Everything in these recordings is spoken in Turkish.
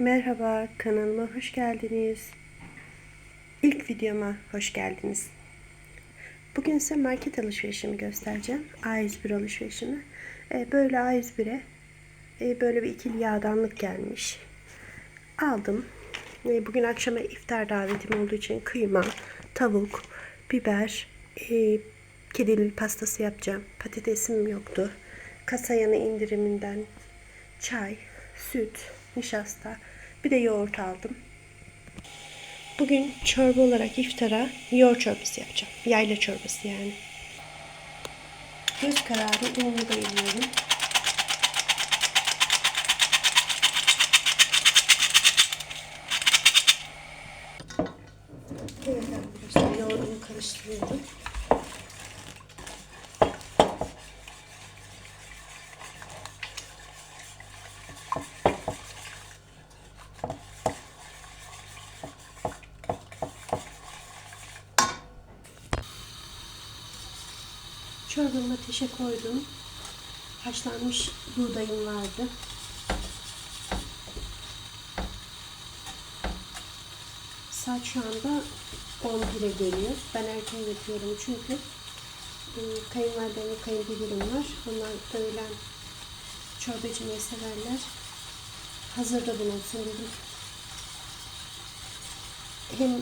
Merhaba, kanalıma hoş geldiniz. İlk videoma hoş geldiniz. Bugün size market alışverişimi göstereceğim. A101 alışverişimi. Ee, böyle A101'e e, böyle bir ikili yağdanlık gelmiş. Aldım. Ee, Bugün akşama iftar davetim olduğu için kıyma, tavuk, biber, e, kedili pastası yapacağım. Patatesim yoktu. Kasa yanı indiriminden çay, süt, nişasta, bir de yoğurt aldım. Bugün çorba olarak iftara yoğurt çorbası yapacağım. Yayla çorbası yani. Göz kararı ununu bayılıyorum. Evet arkadaşlar yoğurdumu karıştırıyorum. Çorbamı ateşe koydum. Haşlanmış buğdayım vardı. Saat şu anda 11'e geliyor. Ben erken yapıyorum çünkü e, kayınvalidem ve kayınpederim var. Onlar öğlen çorba içmeyi severler. Hazırda bulunsun dedim. Hem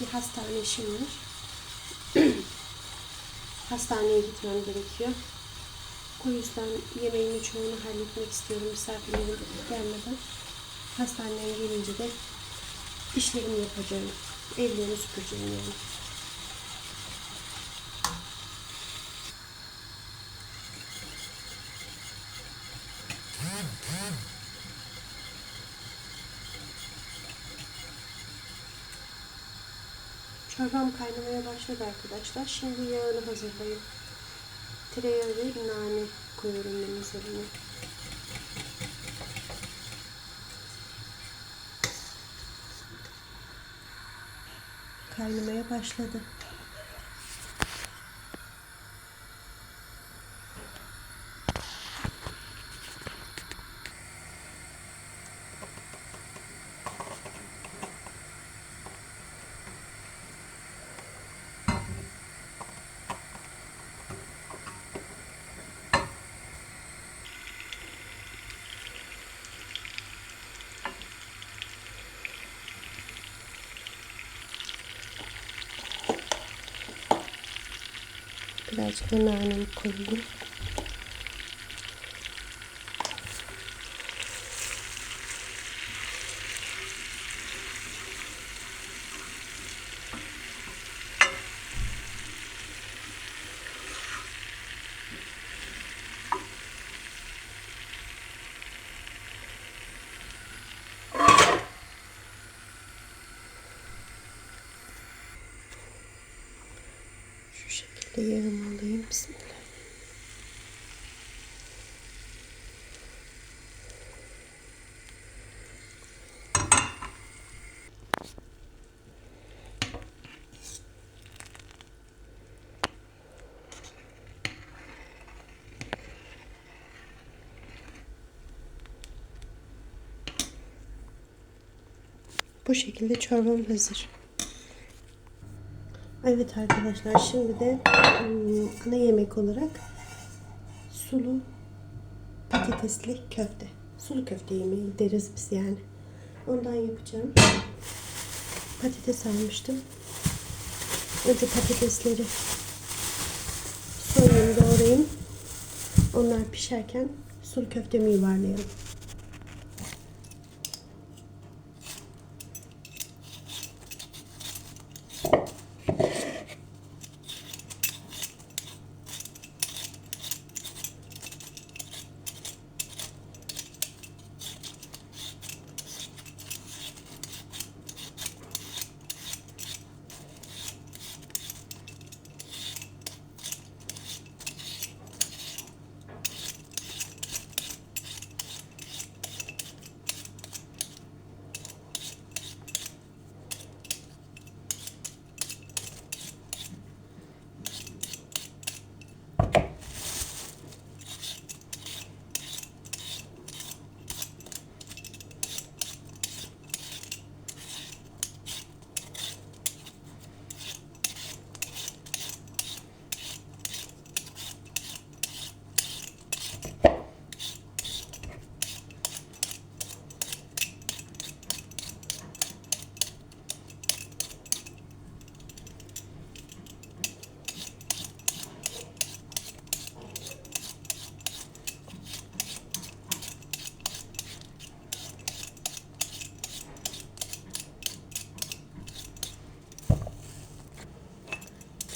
bir hastane işim var. Hastaneye gitmem gerekiyor. O yüzden yemeğin çoğunu halletmek istiyorum misafirlerim gelmeden. Hastaneden gelince de işlerimi yapacağım. Evlerimi süpüreceğim yani. Çorbam kaynamaya başladı arkadaşlar. Şimdi yağını hazırlayayım. Tereyağı ve nane koyuyorum ben üzerine. Kaynamaya başladı. Birazcık da nanemi koyayım. Şekilde yarım alayım. Bismillah. Bu şekilde çorbam hazır. Evet arkadaşlar şimdi de ana yemek olarak sulu patatesli köfte. Sulu köfte yemeği deriz biz yani. Ondan yapacağım. Patates almıştım. Önce patatesleri soyayım doğrayayım. Onlar pişerken sulu köftemi yuvarlayalım.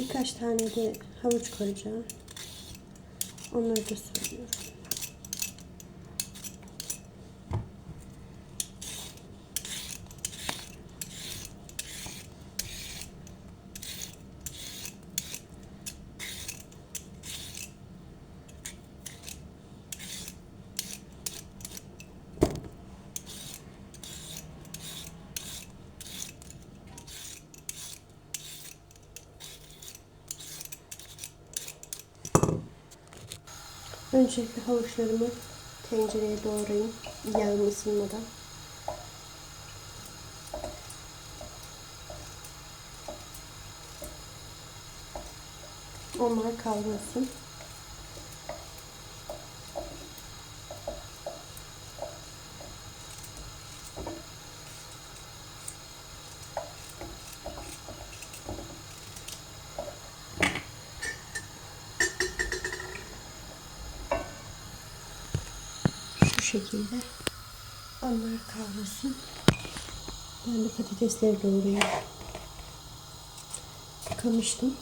Birkaç tane de havuç koyacağım. Onları da söylüyorum. Öncelikle havuçlarımı tencereye doğrayayım. Yağım ısınmadan. Onlar kavrulsun. Şu şekilde. Onlar kavrulsun. Ben de patatesleri doğrayayım. Yıkamıştım.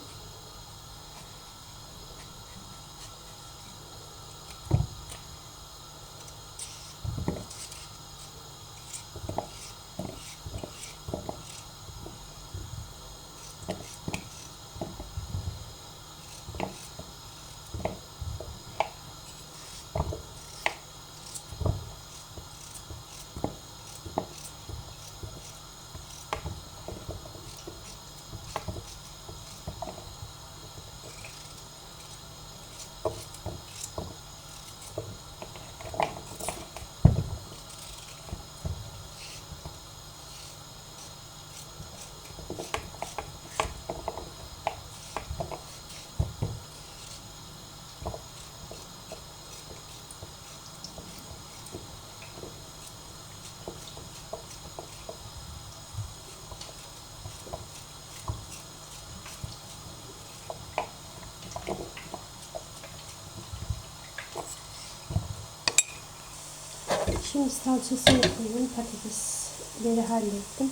Şimdi salçasını yapıyorum. Patatesleri hallettim.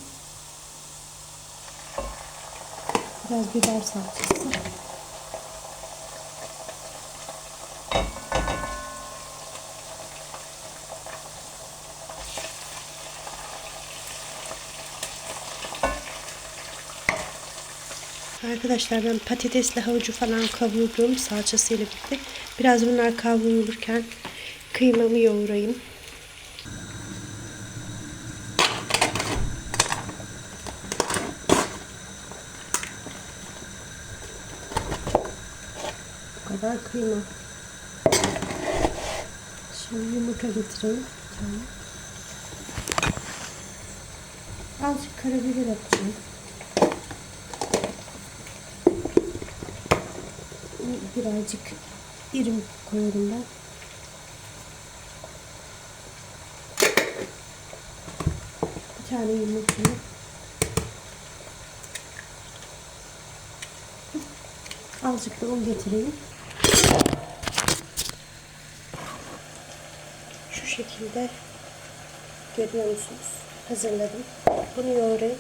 Biraz biber salçası. Arkadaşlar ben patatesle havucu falan kavurdum salçasıyla birlikte. Biraz bunlar kavrulurken kıymamı yoğurayım. Kadar kıyma. Şimdi yumurta getireyim. tane. Azıcık karabiber atacağım. Birazcık irim koyuyorum ben. Bir tane yumurtayı. Azıcık da un getireyim. Şekilde görüyor musunuz? Hazırladım. Bunu yoğurayım.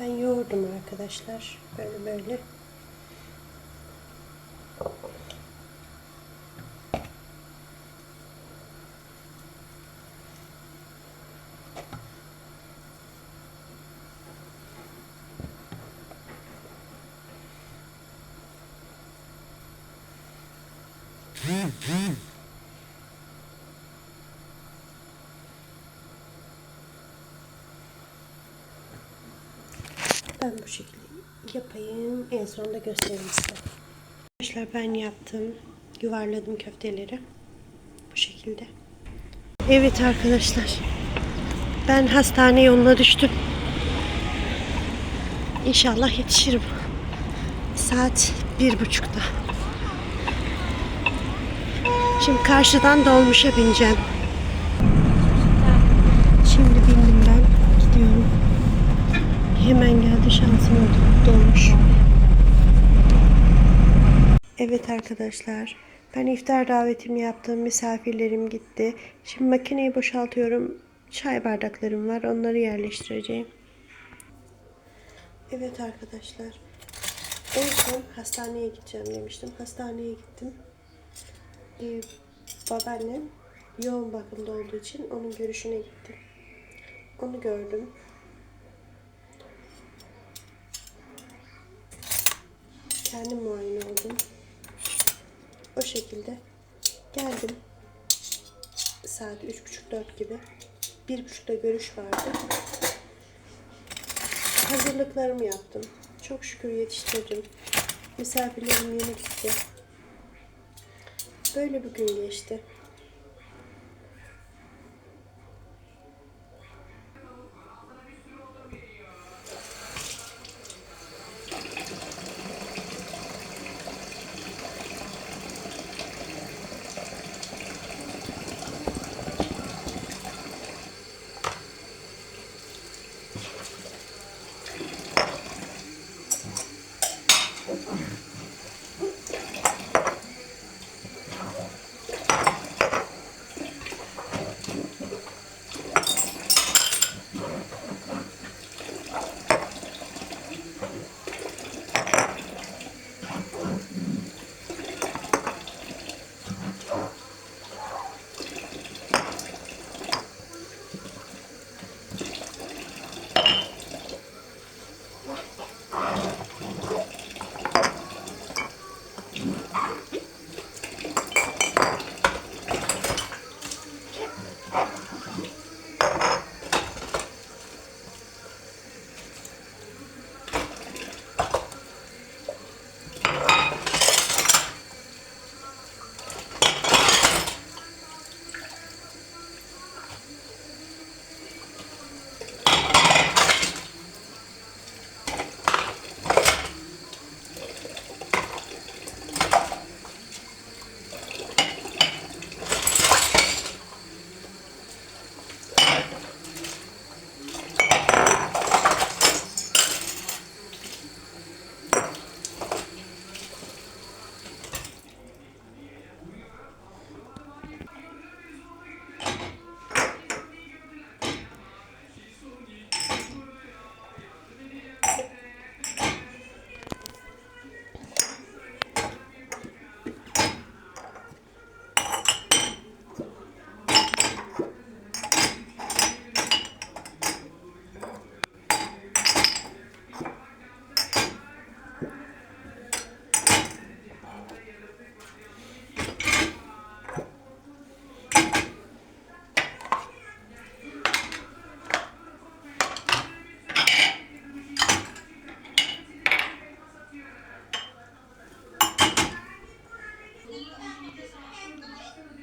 Ben yoğurdum arkadaşlar. Böyle böyle. Ben bu şekilde yapayım. En sonunda göstereyim size. Arkadaşlar ben yaptım. Yuvarladım köfteleri. Bu şekilde. Evet arkadaşlar. Ben hastane yoluna düştüm. İnşallah yetişirim. Saat bir buçukta. Şimdi karşıdan dolmuşa bineceğim. Şimdi bindim ben. Gidiyorum. hemen geldi şansım oldu. Dolmuş. Evet arkadaşlar. Ben iftar davetimi yaptım. Misafirlerim gitti. Şimdi makineyi boşaltıyorum. Çay bardaklarım var. Onları yerleştireceğim. Evet arkadaşlar. En son hastaneye gideceğim demiştim. Hastaneye gittim. Ee, babaannem yoğun bakımda olduğu için onun görüşüne gittim. Onu gördüm. Kendim muayene oldum. O şekilde geldim. Saat üç buçuk dört gibi. Bir buçukta görüş vardı. Hazırlıklarımı yaptım. Çok şükür yetiştirdim. Misafirlerim yeni gitti. Böyle bir gün geçti.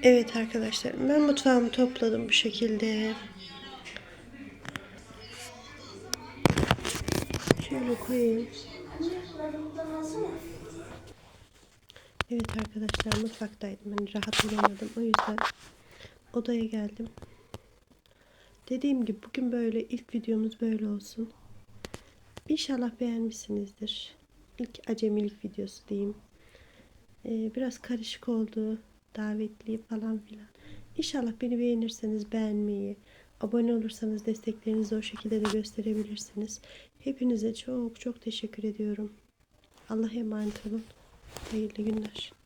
Evet arkadaşlar ben mutfağımı topladım bu şekilde. Şöyle koyayım. Evet arkadaşlar mutfaktaydım. Ben rahat olamadım. O yüzden odaya geldim. Dediğim gibi bugün böyle ilk videomuz böyle olsun. İnşallah beğenmişsinizdir. İlk acemilik videosu diyeyim. Ee, biraz karışık oldu. Davetli falan filan. İnşallah beni beğenirseniz beğenmeyi, abone olursanız desteklerinizi o şekilde de gösterebilirsiniz. Hepinize çok çok teşekkür ediyorum. Allah'a emanet olun. Hayırlı günler.